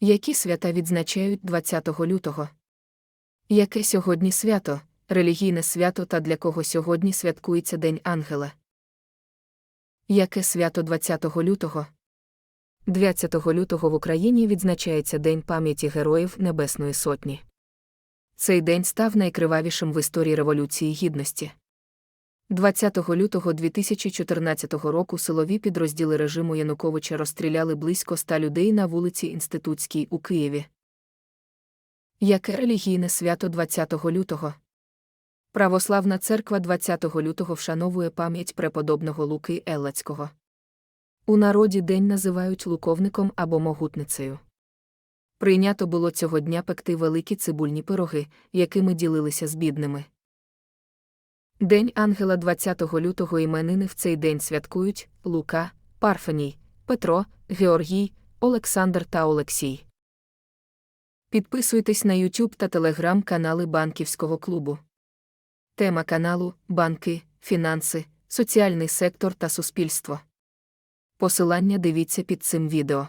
Які свята відзначають 20 лютого? Яке сьогодні свято, релігійне свято та для кого сьогодні святкується День Ангела? Яке свято 20 лютого? 20 лютого в Україні відзначається День пам'яті Героїв Небесної Сотні. Цей день став найкривавішим в історії Революції Гідності. 20 лютого 2014 року силові підрозділи режиму Януковича розстріляли близько ста людей на вулиці Інститутській у Києві. Яке релігійне свято 20 лютого? Православна церква 20 лютого вшановує пам'ять преподобного Луки Еллацького. У народі день називають луковником або могутницею. Прийнято було цього дня пекти великі цибульні пироги, якими ділилися з бідними. День ангела 20 лютого іменини в цей день святкують Лука, Парфеній, Петро, Георгій, Олександр та Олексій. Підписуйтесь на YouTube та Telegram канали Банківського клубу. Тема каналу Банки, фінанси, соціальний сектор та суспільство. Посилання дивіться під цим відео.